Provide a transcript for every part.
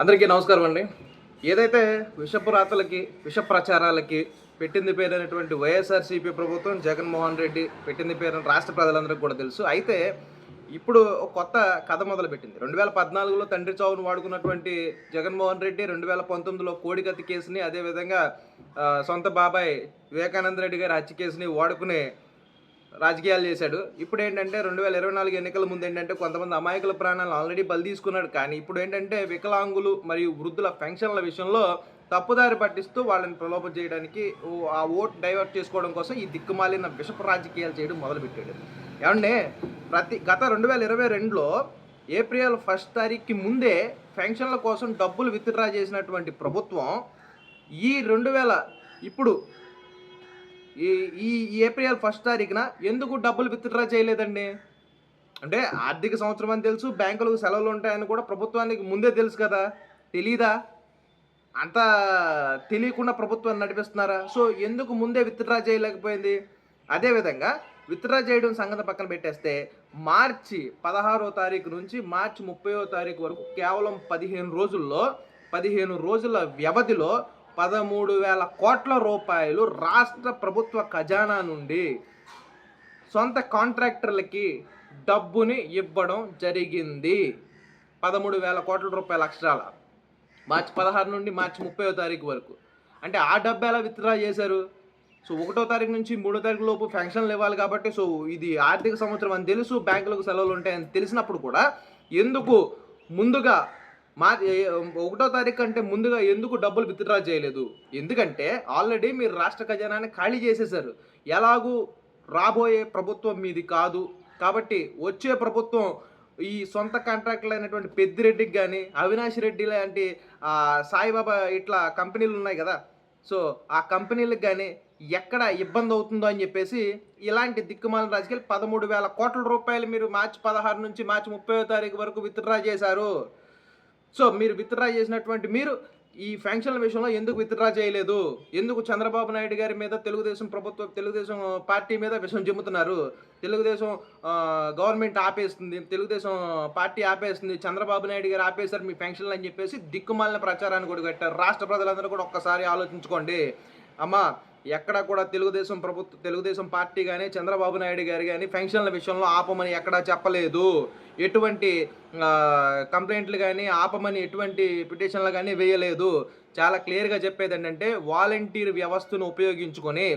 అందరికీ నమస్కారం అండి. ఏదైతే విషపు రాతలకి విష ప్రచారాలకి పెట్టింది పేరు అనేటువంటి వైఎస్ఆర్సీపీ ప్రభుత్వం జగన్మోహన్ రెడ్డి పెట్టింది పేరు అని రాష్ట్ర ప్రజలందరికీ కూడా తెలుసు. అయితే ఇప్పుడు ఒక కొత్త కథ మొదలు పెట్టింది రెండు వేల పద్నాలుగులో తండ్రి చావును వాడుకున్నటువంటి జగన్మోహన్ రెడ్డి రెండు వేల పంతొమ్మిదిలో కోడికత్తి కేసుని అదేవిధంగా సొంత బాబాయ్ వివేకానంద రెడ్డి గారి హత్య కేసుని వాడుకునే రాజకీయాలు చేశాడు. ఇప్పుడు ఏంటంటే రెండు వేల ఇరవై నాలుగు ఎన్నికల ముందు ఏంటంటే కొంతమంది అమాయకుల ప్రాణాలను ఆల్రెడీ బలి తీసుకున్నాడు. కానీ ఇప్పుడు ఏంటంటే వికలాంగులు మరియు వృద్ధుల పెన్షన్ల విషయంలో తప్పుదారి పట్టిస్తూ వాళ్ళని ప్రలోభం చేయడానికి ఓ- ఆ ఓట్ డైవర్ట్ చేసుకోవడం కోసం ఈ దిక్కుమాలిన విషపు రాజకీయాలు చేయడం మొదలుపెట్టాడు. ఏమంటే ప్రతి గత రెండు వేల ఇరవై రెండులో ఏప్రిల్ ఫస్ట్ తారీఖుకి ముందే పెన్షన్ల కోసం డబ్బులు విత్డ్రా చేసినటువంటి ప్రభుత్వం ఈ రెండు వేల ఇప్పుడు ఈ ఈ ఏప్రిల్ ఫస్ట్ తారీఖున ఎందుకు డబ్బులు విత్డ్రా చేయలేదండి? అంటే ఆర్థిక సంవత్సరం అని తెలుసు బ్యాంకులకు సెలవులు ఉంటాయని కూడా ప్రభుత్వానికి ముందే తెలుసు కదా. తెలీదా? అంత తెలియకుండా ప్రభుత్వాన్ని నడిపిస్తున్నారా? సో ఎందుకు ముందే విత్డ్రా చేయలేకపోయింది? అదేవిధంగా విత్డ్రా చేయడం సంగతి పక్కన పెట్టేస్తే మార్చి పదహారో తారీఖు నుంచి మార్చి ముప్పయో తారీఖు వరకు కేవలం పదిహేను రోజుల్లో పదిహేను రోజుల వ్యవధిలో పదమూడు వేల కోట్ల రూపాయలు రాష్ట్ర ప్రభుత్వ ఖజానా నుండి సొంత కాంట్రాక్టర్లకి డబ్బుని ఇవ్వడం జరిగింది. పదమూడు వేల కోట్ల రూపాయల అక్షరాల. మార్చి పదహారు నుండి మార్చి ముప్పైవ తారీఖు వరకు. అంటే ఆ డబ్బు ఎలా విత్డ్రా చేశారు? సో ఒకటో తారీఖు నుంచి మూడో తారీఖు లోపు ఫంక్షన్లు ఇవ్వాలి కాబట్టి సో ఇది ఆర్థిక సంవత్సరం అని తెలుసు బ్యాంకులకు సెలవులు ఉంటాయని తెలిసినప్పుడు కూడా ఎందుకు ముందుగా మా ఒకటో తారీఖు కంటే ముందుగా ఎందుకు డబ్బులు విత్డ్రా చేయలేదు? ఎందుకంటే ఆల్రెడీ మీరు రాష్ట్ర ఖజానాన్ని ఖాళీ చేసేశారు. ఎలాగూ రాబోయే ప్రభుత్వం మీది కాదు. కాబట్టి వచ్చే ప్రభుత్వం ఈ సొంత కాంట్రాక్టులు అయినటువంటి పెద్దిరెడ్డికి కానీ అవినాష్ రెడ్డి లాంటి సాయిబాబా ఇట్లా కంపెనీలు ఉన్నాయి కదా. సో ఆ కంపెనీలకు కానీ ఎక్కడ ఇబ్బంది అవుతుందో అని చెప్పేసి ఇలాంటి దిక్కుమాలిన రాజకీయాలు పదమూడు వేల కోట్ల రూపాయలు మీరు మార్చి పదహారు నుంచి మార్చి ముప్పై తారీఖు వరకు విత్డ్రా చేశారు. సో మీరు విత్డ్రా చేసినటువంటి మీరు ఈ ఫ్యాంక్షన్ల విషయంలో ఎందుకు విత్డ్రా చేయలేదు? ఎందుకు చంద్రబాబు నాయుడు గారి మీద తెలుగుదేశం ప్రభుత్వం తెలుగుదేశం పార్టీ మీద విషం చెబుతున్నారు తెలుగుదేశం గవర్నమెంట్ ఆపేస్తుంది తెలుగుదేశం పార్టీ ఆపేస్తుంది చంద్రబాబు నాయుడు గారు ఆపేశారు మీ ఫ్యాంక్షన్లు అని చెప్పేసి దిక్కుమాలిన ప్రచారాన్ని కూడా కట్టారు రాష్ట్ర ప్రజలందరూ కూడా ఒక్కసారి ఆలోచించుకోండి. అమ్మా ఎక్కడా కూడా తెలుగుదేశం ప్రభుత్వం తెలుగుదేశం పార్టీ కానీ చంద్రబాబు నాయుడు గారు కానీ ఫంక్షన్ల విషయంలో ఆపమని ఎక్కడా చెప్పలేదు. ఎటువంటి కంప్లైంట్లు కానీ ఆపమని ఎటువంటి పిటిషన్లు కానీ వేయలేదు. చాలా క్లియర్గా చెప్పేది ఏంటంటే వాలంటీర్ వ్యవస్థను ఉపయోగించుకొని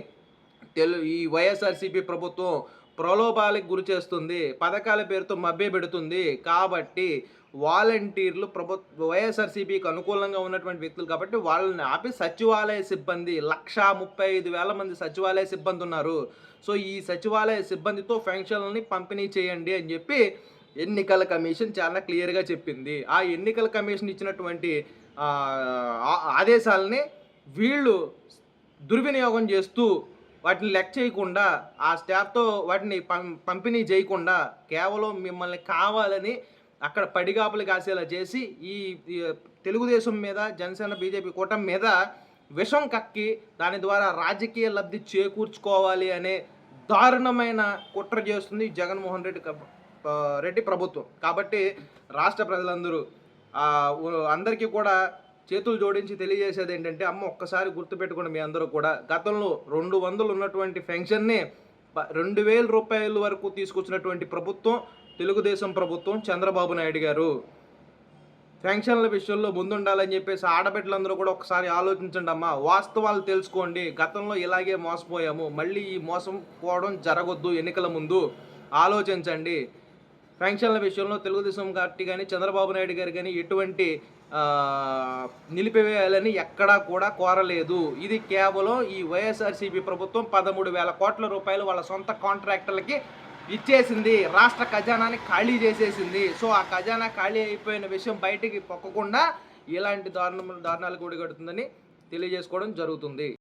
తెలు ఈ వైఎస్ఆర్సీపీ ప్రభుత్వం ప్రలోభాలకు గురి చేస్తుంది పథకాల పేరుతో మభ్య పెడుతుంది. కాబట్టి వాలంటీర్లు ప్రభుత్వ వైఎస్ఆర్సీపీకి అనుకూలంగా ఉన్నటువంటి వ్యక్తులు కాబట్టి వాళ్ళని ఆపి సచివాలయ సిబ్బంది లక్షా ముప్పై ఐదు వేల మంది సచివాలయ సిబ్బంది ఉన్నారు. సో ఈ సచివాలయ సిబ్బందితో ఫంక్షన్లని పంపిణీ చేయండి అని చెప్పి ఎన్నికల కమిషన్ చాలా క్లియర్గా చెప్పింది. ఆ ఎన్నికల కమిషన్ ఇచ్చినటువంటి ఆదేశాలని వీళ్ళు దుర్వినియోగం చేస్తూ వాటిని లెక్క చేయకుండా ఆ స్టాఫ్తో వాటిని పం పంపిణీ చేయకుండా కేవలం మిమ్మల్ని కావాలని అక్కడ పడిగాపులు కాసేలా చేసి ఈ తెలుగుదేశం మీద జనసేన బీజేపీ కూటమి మీద విషం కక్కి దాని ద్వారా రాజకీయ లబ్ధి చేకూర్చుకోవాలి అనే దారుణమైన కుట్ర చేస్తుంది జగన్మోహన్ రెడ్డి రెడ్డి ప్రభుత్వం. కాబట్టి రాష్ట్ర ప్రజలందరూ అందరికీ కూడా చేతులు జోడించి తెలియజేసేది ఏంటంటే అమ్మ ఒక్కసారి గుర్తుపెట్టుకోండి మీ అందరూ కూడా గతంలో రెండు వందలు ఉన్నటువంటి పెన్షన్ని రెండు వేల రూపాయల వరకు తీసుకొచ్చినటువంటి ప్రభుత్వం తెలుగుదేశం ప్రభుత్వం చంద్రబాబు నాయుడు గారు. పెన్షన్ల విషయంలో ముందుండాలని చెప్పేసి ఆడబిడ్డలందరూ కూడా ఒకసారి ఆలోచించండి అమ్మా. వాస్తవాలు తెలుసుకోండి. గతంలో ఇలాగే మోసపోయాము. మళ్ళీ ఈ మోసం పోవడం జరగొద్దు ఎన్నికల ముందు. ఆలోచించండి. పెన్షన్ల విషయంలో తెలుగుదేశం పార్టీ కానీ చంద్రబాబు నాయుడు గారు కానీ ఎటువంటి నిలిపివేయాలని ఎక్కడా కూడా కోరలేదు. ఇది కేవలం ఈ వైఎస్ఆర్సీపీ ప్రభుత్వం పదమూడు వేల కోట్ల రూపాయలు వాళ్ళ సొంత కాంట్రాక్టర్లకి ఇచ్చేసింది. రాష్ట్ర ఖజానాని ఖాళీ చేసేసింది. సో ఆ ఖజానా ఖాళీ అయిపోయిన విషయం బయటికి పొక్కకుండా ఇలాంటి దారుణ దారుణాలు కూడా కడుతుందని తెలియజేసుకోవడం జరుగుతుంది.